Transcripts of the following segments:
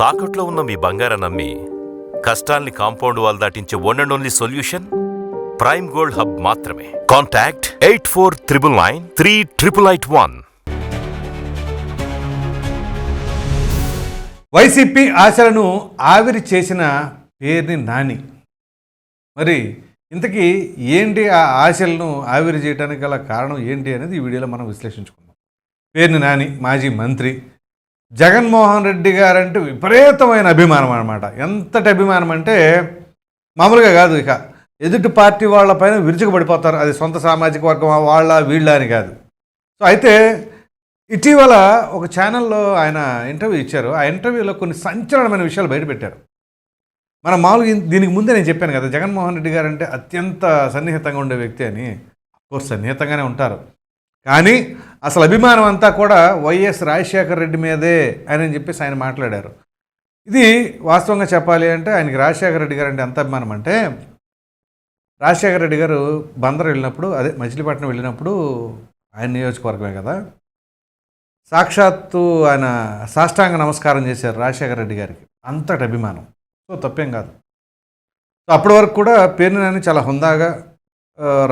తాకట్లో ఉన్న మీ బంగారం నమ్మి కష్టాల్ని compound wall దాటించే one and only solution prime gold hub మాత్రమే. Contact eight four triple nine three triple eight one YCP ఆశలను ఆవిరి చేసిన పేరుని నాని. మరి ఇంతకీ ఏంటి ఆ ఆశలను ఆవిరి చేయడానికి గల కారణం ఏంటి అనేది ఈ వీడియోలో మనం విశ్లేషించుకుందాం. పేరుని నాని మాజీ మంత్రి జగన్మోహన్ రెడ్డి గారంటే విపరీతమైన అభిమానం అనమాట ఎంతటి అభిమానం అంటే మామూలుగా కాదు ఇక. ఎదుటి పార్టీ వాళ్ళపైన విరుచుకుపడిపోతారు. అది సొంత సామాజిక వర్గం వాళ్ళ వీళ్ళ అని కాదు. సో అయితే ఇటీవల ఒక ఛానల్లో ఆయన ఇంటర్వ్యూ ఇచ్చారు. ఆ ఇంటర్వ్యూలో కొన్ని సంచలనమైన విషయాలు బయటపెట్టారు మనం మామూలుగా దీనికి ముందే నేను చెప్పాను కదా జగన్మోహన్ రెడ్డి గారంటే అత్యంత సన్నిహితంగా ఉండే వ్యక్తి అని. కోర్స్ సన్నిహితంగానే ఉంటారు. కానీ అసలు అభిమానం అంతా కూడా వైఎస్ రాజశేఖర రెడ్డి మీదే అని చెప్పేసి ఆయన మాట్లాడారు. ఇది వాస్తవంగా చెప్పాలి అంటే ఆయనకి రాజశేఖర రెడ్డి గారు అంటే ఎంత అభిమానం అంటే రాజశేఖర రెడ్డి గారు బందర్ వెళ్ళినప్పుడు అదే మచిలీపట్నం వెళ్ళినప్పుడు ఆయన నియోజకవర్గమే కదా సాక్షాత్తు ఆయన సాష్టాంగ నమస్కారం చేశారు రాజశేఖర రెడ్డి గారికి. అంతటి అభిమానం. సో తప్పేం కాదు. సో అప్పటి వరకు కూడా పేరుని చాలా హుందాగా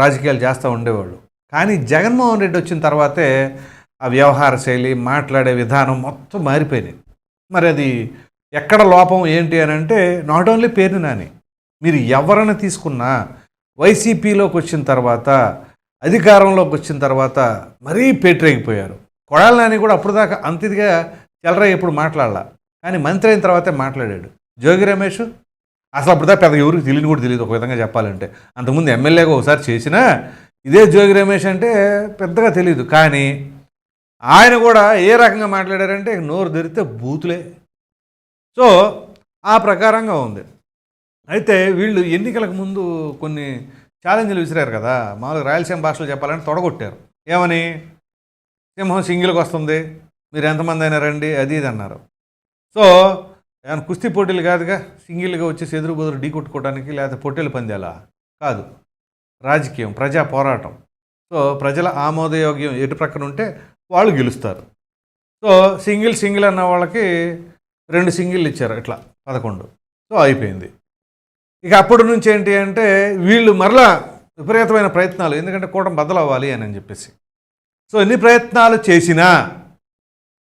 రాజకీయాలు చేస్తూ ఉండేవాళ్ళు. కానీ జగన్మోహన్ రెడ్డి వచ్చిన తర్వాతే ఆ వ్యవహార శైలి మాట్లాడే విధానం మొత్తం మారిపోయినాయి. మరి అది ఎక్కడ లోపం ఏంటి అని అంటే నాట్ ఓన్లీ పేరుని నాని మీరు ఎవరైనా తీసుకున్నా వైసీపీలోకి వచ్చిన తర్వాత అధికారంలోకి వచ్చిన తర్వాత మరీ పేటరేగిపోయారు. కొడాలి నాని కూడా అప్పుడు దాకా అంత చెలరా ఎప్పుడు మాట్లాడాల. కానీ మంత్రి అయిన తర్వాతే మాట్లాడాడు. జోగి రమేష్ అసలు అప్పుడు దాకా పెద్ద ఎవరికి తెలియని కూడా తెలియదు ఒక విధంగా చెప్పాలంటే. అంతకుముందు ఎమ్మెల్యేగా ఒకసారి చేసినా ఇదే జోగి రమేష్ అంటే పెద్దగా తెలియదు కానీ ఆయన కూడా ఏ రకంగా మాట్లాడారంటే నోరు తెరిస్తే బూతులే. సో ఆ ప్రకారంగా ఉంది. అయితే వీళ్ళు ఎన్నికలకు ముందు కొన్ని ఛాలెంజ్లు విసిరారు కదా మామూలుగా రాయలసీమ భాషలో చెప్పాలని తొడగొట్టారు. ఏమని? సింహం సింగిల్కి వస్తుంది మీరు ఎంతమంది అయినా రండి అది ఇది అన్నారు. సో ఏమైనా కుస్తీ పోటీలు కాదుగా సింగిల్గా వచ్చేసి ఎదురు బదురు ఢీ కొట్టుకోవడానికి లేకపోతే పొట్టేలు పందేలా? కాదు. రాజకీయం ప్రజా పోరాటం. సో ప్రజల ఆమోదయోగ్యం ఎటు ప్రక్కన ఉంటే వాళ్ళు గెలుస్తారు. సో సింగిల్ సింగిల్ అన్న వాళ్ళకి రెండు సింగిల్ ఇచ్చారు ఇట్లా పదకొండు. సో అయిపోయింది. ఇక అప్పటి నుంచి ఏంటి అంటే వీళ్ళు మరలా విపరీతమైన ప్రయత్నాలు ఎందుకంటే కూటమి బద్దలవ్వాలి అని అని చెప్పేసి. సో ఎన్ని ప్రయత్నాలు చేసినా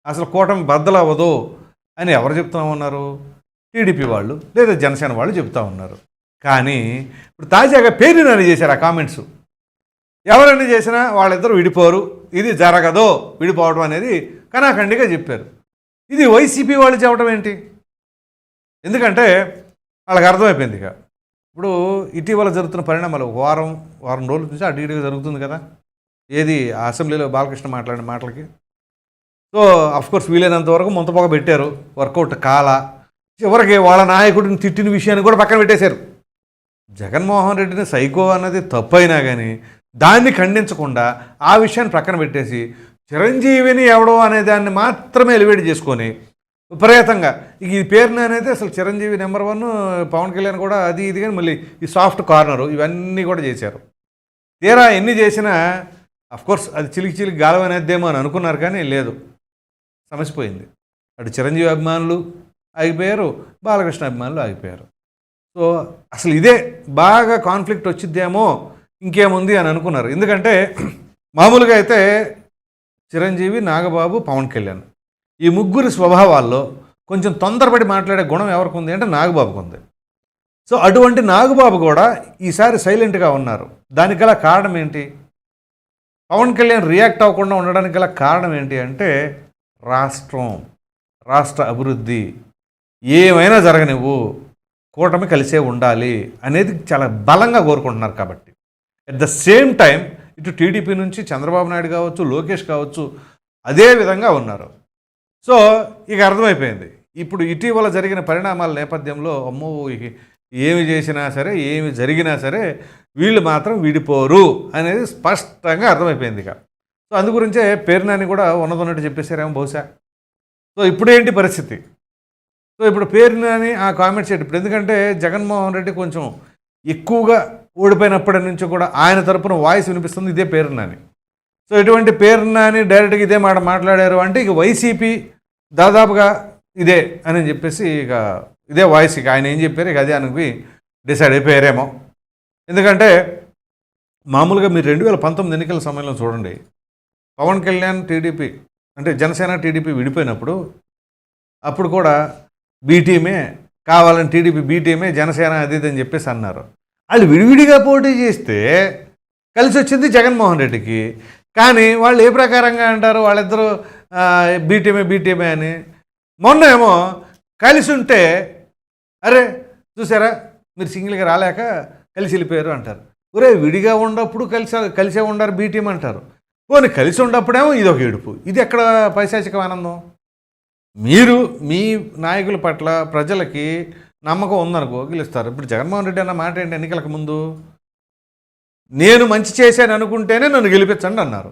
అసలు కూటమి బద్దలవ్వదు అని ఎవరు చెప్తా ఉన్నారు? టీడీపీ వాళ్ళు లేదా జనసేన వాళ్ళు చెప్తా ఉన్నారు. కానీ ఇప్పుడు తాజాగా పేరు నన్ను చేశారు ఆ కామెంట్స్. ఎవరన్నా చేసినా వాళ్ళిద్దరూ విడిపోరు. ఇది జరగదు విడిపోవడం అనేది కనాఖండిగా చెప్పారు. ఇది వైసీపీ వాళ్ళు చెప్పడం ఏంటి? ఎందుకంటే వాళ్ళకి అర్థమైపోయింది ఇక. ఇప్పుడు ఇటీవల జరుగుతున్న పరిణామాలు వారం వారం రోజుల నుంచి అటు ఇటుగా జరుగుతుంది కదా. ఏది అసెంబ్లీలో బాలకృష్ణ మాట్లాడిన మాటలకి. సో అఫ్కోర్స్ వీలైనంత వరకు ముంతపోక పెట్టారు. వర్కౌట్ కాల. చివరికి వాళ్ళ నాయకుడిని తిట్టిన విషయాన్ని కూడా పక్కన పెట్టేశారు. జగన్మోహన్ రెడ్డిని సైకో అన్నది తప్పైనా కానీ దాన్ని ఖండించకుండా ఆ విషయాన్ని పక్కన పెట్టేసి చిరంజీవిని ఎవడో అనే దాన్ని మాత్రమే ఎలివేట్ చేసుకొని విపరీతంగా ఈ పేరుని అనేది అసలు చిరంజీవి నెంబర్ వన్ పవన్ కళ్యాణ్ కూడా అది ఇది కానీ మళ్ళీ ఈ సాఫ్ట్ కార్నర్ ఇవన్నీ కూడా చేశారు. తీరా ఎన్ని చేసినా కోర్స్ అది చిలికి చిలికి గాలం అనేద్దేమో అని అనుకున్నారు కానీ లేదు. సమసిపోయింది. అటు చిరంజీవి అభిమానులు ఆగిపోయారు బాలకృష్ణ అభిమానులు ఆగిపోయారు. సో అసలు ఇదే బాగా కాన్ఫ్లిక్ట్ వచ్చిద్దేమో ఇంకేముంది అని అనుకున్నారు. ఎందుకంటే మామూలుగా అయితే చిరంజీవి నాగబాబు పవన్ కళ్యాణ్ ఈ ముగ్గురి స్వభావాల్లో కొంచెం తొందరపడి మాట్లాడే గుణం ఎవరికి ఉంది అంటే నాగబాబుకు ఉంది. సో అటువంటి నాగబాబు కూడా ఈసారి సైలెంట్గా ఉన్నారు. దానికి గల కారణం ఏంటి? పవన్ కళ్యాణ్ రియాక్ట్ అవ్వకుండా ఉండడానికి గల కారణం ఏంటి అంటే రాష్ట్రం రాష్ట్ర అభివృద్ధి ఏమైనా జరగనివ్వు. కూటమి కలిసే ఉండాలి అనేది చాలా బలంగా కోరుకుంటున్నారు కాబట్టి. అట్ ద సేమ్ టైం ఇటు టీడీపీ నుంచి చంద్రబాబు నాయుడు కావచ్చు లోకేష్ కావచ్చు అదే విధంగా ఉన్నారు. సో ఇక అర్థమైపోయింది. ఇప్పుడు ఇటీవల జరిగిన పరిణామాల నేపథ్యంలో అమ్మో ఏమి చేసినా సరే ఏమి జరిగినా సరే వీళ్ళు మాత్రం విడిపోరు అనేది స్పష్టంగా అర్థమైపోయింది ఇక. సో అందు గురించే పేరునాని కూడా ఉన్నదన్నట్టు చెప్పేశారేమో బహుశా. సో ఇప్పుడేంటి పరిస్థితి? సో ఇప్పుడు పేరునాని ఆ కామెంట్స్ ఏంటి ఇప్పుడు ఎందుకంటే జగన్మోహన్ రెడ్డి కొంచెం ఎక్కువగా ఓడిపోయినప్పటి నుంచి కూడా ఆయన తరపున వాయిస్ వినిపిస్తుంది ఇదే పేరున్నాని సో ఇటువంటి పేరున్నాని డైరెక్ట్గా ఇదే మాట మాట్లాడారు అంటే ఇక వైసీపీ దాదాపుగా ఇదే అని చెప్పేసి ఇక ఇదే వాయిస్ ఇక ఆయన ఏం చెప్పారు ఇక అదే అనుకుని డిసైడ్ అయిపోయారేమో. ఎందుకంటే మామూలుగా మీరు రెండు వేల పంతొమ్మిది ఎన్నికల సమయంలో చూడండి పవన్ కళ్యాణ్ టీడీపీ అంటే జనసేన టీడీపీ విడిపోయినప్పుడు అప్పుడు కూడా బీటీమే కావాలని టీడీపీ బీటీమే జనసేన అది ఇది అని చెప్పేసి అన్నారు. వాళ్ళు విడివిడిగా పోటీ చేస్తే కలిసి వచ్చింది జగన్మోహన్ రెడ్డికి. కానీ వాళ్ళు ఏ ప్రకారంగా అంటారు? వాళ్ళిద్దరూ బీటీమే బీటీమే అని. మొన్న ఏమో కలిసి ఉంటే అరే చూసారా? మీరు సింగిల్గా రాలేక కలిసి వెళ్ళిపోయారు అంటారు. ఒరే విడిగా ఉన్నప్పుడు కలిసి కలిసే ఉండరు బీటీం అంటారు. పోనీ కలిసి ఉన్నప్పుడేమో ఇది ఒక ఏడుపు. ఇది ఎక్కడ పైశాచిక ఆనందం? మీరు మీ నాయకుల పట్ల ప్రజలకి నమ్మకం ఉందనుకో గెలుస్తారు ఇప్పుడు జగన్మోహన్ రెడ్డి అన్న మాట ఏంటి ఎన్నికలకు ముందు? నేను మంచి చేశాను అనుకుంటేనే నన్ను గెలిపించండి అన్నారు.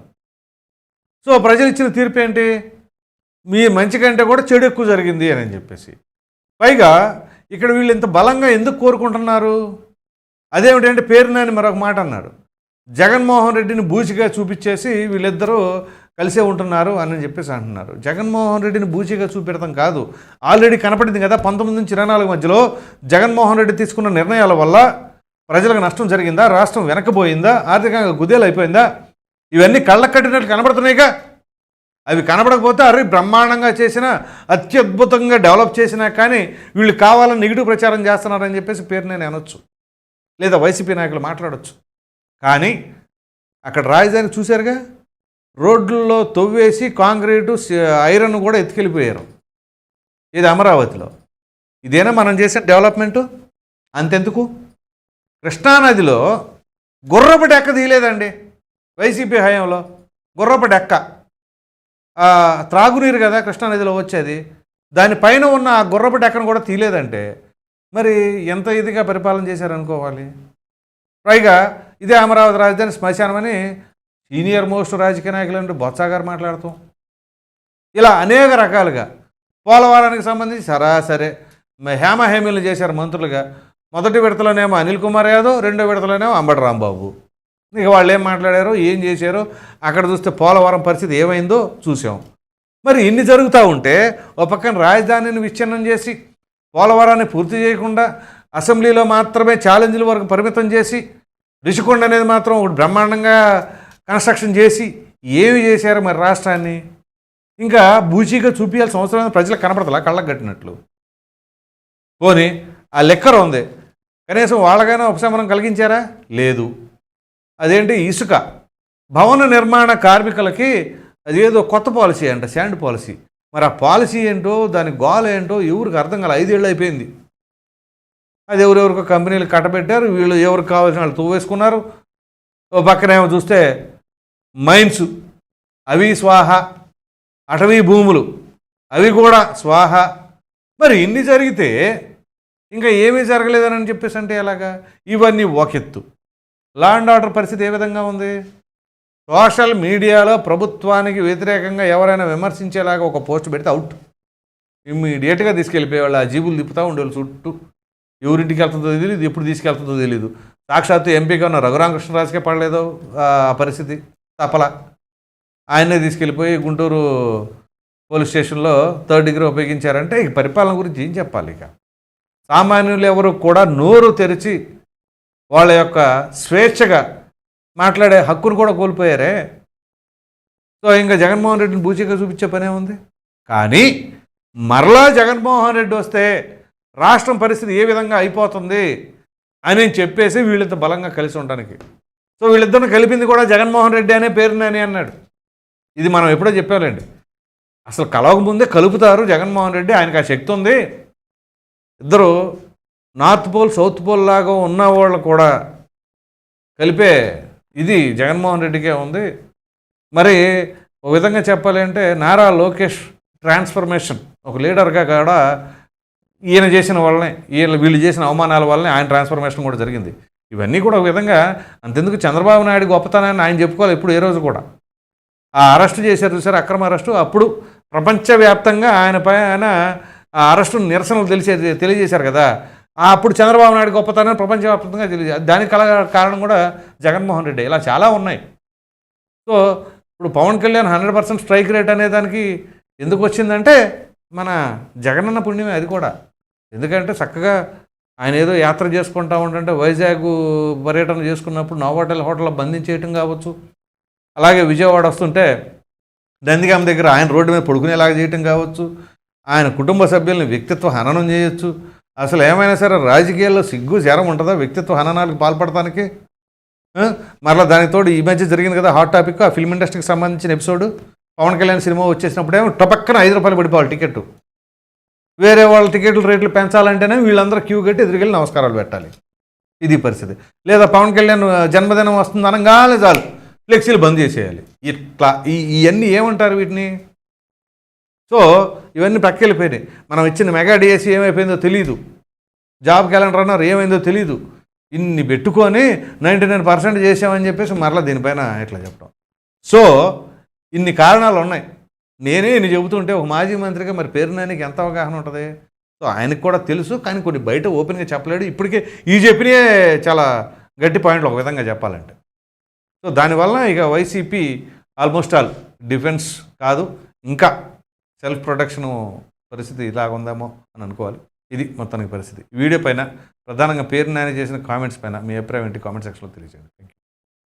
సో ప్రజలు ఇచ్చిన తీర్పు ఏంటి? మీ మంచి కంటే కూడా చెడు ఎక్కువ జరిగింది అని చెప్పేసి. పైగా ఇక్కడ వీళ్ళు ఇంత బలంగా ఎందుకు కోరుకుంటున్నారు? అదేమిటంటే పేరు నాని మరొక మాట అన్నాడు. జగన్మోహన్ రెడ్డిని బూచిగా చూపించేసి వీళ్ళిద్దరూ కలిసే ఉంటున్నారు అని చెప్పేసి అంటున్నారు. జగన్మోహన్ రెడ్డిని బూచిగా చూపెడతాం కాదు. ఆల్రెడీ కనపడింది కదా పంతొమ్మిది నుంచి ఇరవై నాలుగు మధ్యలో జగన్మోహన్ రెడ్డి తీసుకున్న నిర్ణయాల వల్ల ప్రజలకు నష్టం జరిగిందా రాష్ట్రం వెనకపోయిందా ఆర్థికంగా గుదేలు అయిపోయిందా? ఇవన్నీ కళ్ళ కట్టినట్లు కనబడుతున్నాయిగా అవి కనబడకపోతే అరే బ్రహ్మాండంగా చేసిన అత్యద్భుతంగా డెవలప్ చేసినా కానీ వీళ్ళు కావాలని నెగిటివ్ ప్రచారం చేస్తున్నారని చెప్పేసి పేరు నేను అనొచ్చు. లేదా వైసీపీ నాయకులు మాట్లాడొచ్చు. కానీ అక్కడ రాజధాని చూశారుగా? రోడ్లలో తవ్వేసి కాంక్రీటు ఐరన్ కూడా ఎత్తుకెళ్ళిపోయారు. ఇది అమరావతిలో. ఇదేనా మనం చేసే డెవలప్మెంటు? అంతెందుకు? కృష్ణానదిలో గుర్రపు డెక్క తీయలేదండి. వైసీపీ హయాంలో గుర్రపు డెక్క. త్రాగునీరు కదా కృష్ణానదిలో వచ్చేది. దానిపైన ఉన్న ఆ గుర్రపు డెక్కను కూడా తీయలేదంటే మరి ఎంత ఇదిగా పరిపాలన చేశారనుకోవాలి? పైగా ఇదే అమరావతి రాజధాని శ్మశానమని సీనియర్ మోస్ట్ రాజకీయ నాయకులు అంటే బొత్స గారు ఇలా అనేక రకాలుగా పోలవరానికి సంబంధించి సరాసరే మ- చేశారు మంత్రులుగా. మొదటి విడతలోనేమో అనిల్ కుమార్ యాదవ్ రెండో విడతలోనేమో అంబటి రాంబాబు. ఇక వాళ్ళు ఏం మాట్లాడారో ఏం చేశారో అక్కడ చూస్తే పోలవరం పరిస్థితి ఏమైందో చూసాం. మరి ఇన్ని జరుగుతూ ఉంటే ఒక పక్కన రాజధానిని విచ్ఛిన్నం చేసి పోలవరాన్ని పూర్తి చేయకుండా అసెంబ్లీలో మాత్రమే ఛాలెంజ్ల వరకు పరిమితం చేసి రిషికొండ అనేది మాత్రం బ్రహ్మాండంగా కన్స్ట్రక్షన్ చేసి ఏమి చేశారు మరి రాష్ట్రాన్ని? ఇంకా బూచీగా చూపించాల్సిన అవసరం ప్రజలకు కనపడతలా కళ్ళకు కట్టినట్లు? పోనీ ఆ లెక్కర ఉంది. కనీసం వాళ్ళకైనా ఉపశమనం కలిగించారా? లేదు. అదేంటి ఇసుక? భవన నిర్మాణ కార్మికులకి అదేదో కొత్త పాలసీ అంట శాండ్ పాలసీ. మరి ఆ పాలసీ ఏంటో దాని గోల ఏంటో ఎవరికి అర్థం కాలే. ఐదేళ్ళు అయిపోయింది. అది ఎవరెవరికో కంపెనీలు కట్టబెట్టారు. వీళ్ళు ఎవరికి కావాల్సిన వాళ్ళు తువ్వేసుకున్నారు ఓ పక్కనేమో చూస్తే మైన్స్. అవి స్వాహ అటవీ భూములు. అవి కూడా స్వాహ. మరి ఇన్ని జరిగితే ఇంకా ఏమీ జరగలేదని చెప్పేసి అంటే ఎలాగా? ఇవన్నీ ఒకెత్తు లా అండ్ ఆర్డర్ పరిస్థితి ఏ విధంగా ఉంది? సోషల్ మీడియాలో ప్రభుత్వానికి వ్యతిరేకంగా ఎవరైనా విమర్శించేలాగా ఒక పోస్ట్ పెడితే అవుట్. ఇమ్మీడియట్గా తీసుకెళ్ళిపోయేవాళ్ళు ఆ జీబులు తిప్పుతూ ఉండేవాళ్ళు చుట్టూ. ఎవరింటికి వెళ్తుందో తెలియదు ఎప్పుడు తీసుకెళ్తుందో తెలియదు సాక్షాత్తు ఎంపీగా ఉన్న రఘురామకృష్ణరాజుకే పడలేదు ఆ పరిస్థితి. తపల. ఆయనే తీసుకెళ్ళిపోయి గుంటూరు పోలీస్ స్టేషన్లో థర్డ్ డిగ్రీ ఉపయోగించారంటే ఈ పరిపాలన గురించి ఏం చెప్పాలి ఇక? సామాన్యులు ఎవరు కూడా నోరు తెరిచి వాళ్ళ యొక్క స్వేచ్ఛగా మాట్లాడే హక్కును కూడా కోల్పోయారే. సో ఇంకా జగన్మోహన్ రెడ్డిని బూచిగా చూపించే పనే ఉంది. కానీ మరలా జగన్మోహన్ రెడ్డి వస్తే రాష్ట్రం పరిస్థితి ఏ విధంగా అయిపోతుంది అని చెప్పేసి వీళ్ళంత బలంగా కలిసి ఉండడానికి సో వీళ్ళిద్దరిని కలిపింది కూడా జగన్మోహన్ రెడ్డి అనే పేరునని అన్నాడు. ఇది మనం ఎప్పుడో చెప్పాలండి అసలు కలవకముందే కలుపుతారు జగన్మోహన్ రెడ్డి ఆయనకు ఆ శక్తి ఉంది. ఇద్దరు నార్త్ పోల్ సౌత్ పోల్ లాగా ఉన్న వాళ్ళు కూడా కలిపే ఇది జగన్మోహన్ రెడ్డికే ఉంది. మరి ఒక విధంగా చెప్పాలి అంటే నారా లోకేష్ ట్రాన్స్ఫర్మేషన్ ఒక లీడర్గా కూడా ఈయన చేసిన వల్లనే ఈయన వీళ్ళు చేసిన అవమానాల వల్లనే ఆయన ట్రాన్స్ఫర్మేషన్ కూడా జరిగింది. ఇవన్నీ కూడా ఒక విధంగా అంతెందుకు చంద్రబాబు నాయుడు గొప్పతనాన్ని ఆయన చెప్పుకోవాలి ఇప్పుడు ఏ రోజు కూడా. ఆ అరెస్ట్ చేశారు చూసారు? అక్రమ అరెస్టు. అప్పుడు ప్రపంచవ్యాప్తంగా ఆయన పైన ఆ అరెస్టు నిరసనలు తెలిసే తెలియజేశారు కదా. ఆ అప్పుడు చంద్రబాబు నాయుడు గొప్పతనాన్ని ప్రపంచవ్యాప్తంగా తెలియజే దానికి కల కారణం కూడా జగన్మోహన్ రెడ్డి. ఇలా చాలా ఉన్నాయి. సో ఇప్పుడు Pawan Kalyan hundred percent strike rate అనే దానికి ఎందుకు వచ్చిందంటే మన జగనన్న పుణ్యమే అది కూడా. ఎందుకంటే చక్కగా ఆయన ఏదో యాత్ర చేసుకుంటా ఉంటుంటే వైజాగ్ పర్యటన చేసుకున్నప్పుడు నోవాటెల్ హోటల్లో బంధించేయటం కావచ్చు. అలాగే విజయవాడ వస్తుంటే నందిగామ దగ్గర ఆయన రోడ్డు మీద పడుకునేలాగా చేయటం కావచ్చు. ఆయన కుటుంబ సభ్యుల్ని వ్యక్తిత్వ హననం చేయొచ్చు. అసలు ఏమైనా సరే రాజకీయాల్లో సిగ్గు జ్వరం ఉంటుందా వ్యక్తిత్వ హననాలకు పాల్పడటానికి? మరలా దానికి ఈ మధ్య జరిగింది కదా హాట్ టాపిక్ ఆ ఫిల్మ్ ఇండస్ట్రీకి సంబంధించిన ఎపిసోడ్. పవన్ కళ్యాణ్ సినిమా వచ్చేసినప్పుడు ఏమో టపక్కన ఐదు రూపాయలు పడిపోవాలి టికెట్ వేరే వాళ్ళ టికెట్ల రేట్లు పెంచాలంటేనే వీళ్ళందరూ క్యూ కట్టి ఎదురుకెళ్ళి నమస్కారాలు పెట్టాలి. ఇది పరిస్థితి. లేదా పవన్ కళ్యాణ్ జన్మదినం వస్తుంది అనగానే చాలు ఫ్లెక్సీలు బంద్ చేసేయాలి. ఇట్లా ఈ ఇవన్నీ ఏమంటారు వీటిని? సో ఇవన్నీ ప్రక్కెళ్ళిపోయినాయి మనం ఇచ్చిన మెగా డిఎస్సి ఏమైపోయిందో తెలియదు జాబ్ క్యాలెండర్ అన్నారు ఏమైందో తెలియదు ఇన్ని పెట్టుకొని నైంటీ నైన్ పర్సెంట్ చేసామని చెప్పేసి మరలా దీనిపైన ఇట్లా చెప్పడం. సో ఇన్ని కారణాలు ఉన్నాయి. నేనే నేను చెబుతుంటే ఒక మాజీ మంత్రిగా మరి పేరు నానికి ఎంత అవగాహన ఉంటుంది? సో ఆయనకు కూడా తెలుసు కానీ కొన్ని బయట ఓపెన్గా చెప్పలేడు. ఇప్పటికే ఈ చెప్పినే చాలా గట్టి పాయింట్లు ఒక విధంగా చెప్పాలంటే. సో దానివల్ల ఇక వైసీపీ ఆల్మోస్ట్ ఆల్ డిఫెన్స్ కాదు ఇంకా సెల్ఫ్ ప్రొటెక్షన్ పరిస్థితి ఇలాగ ఉందేమో అని అనుకోవాలి. ఇది మొత్తానికి పరిస్థితి. వీడియో పైన ప్రధానంగా పేరు నాని చేసిన కామెంట్స్ పైన మీ అభిప్రాయం ఏంటి కామెంట్ సెక్షన్లో తెలియజేయండి. Thank you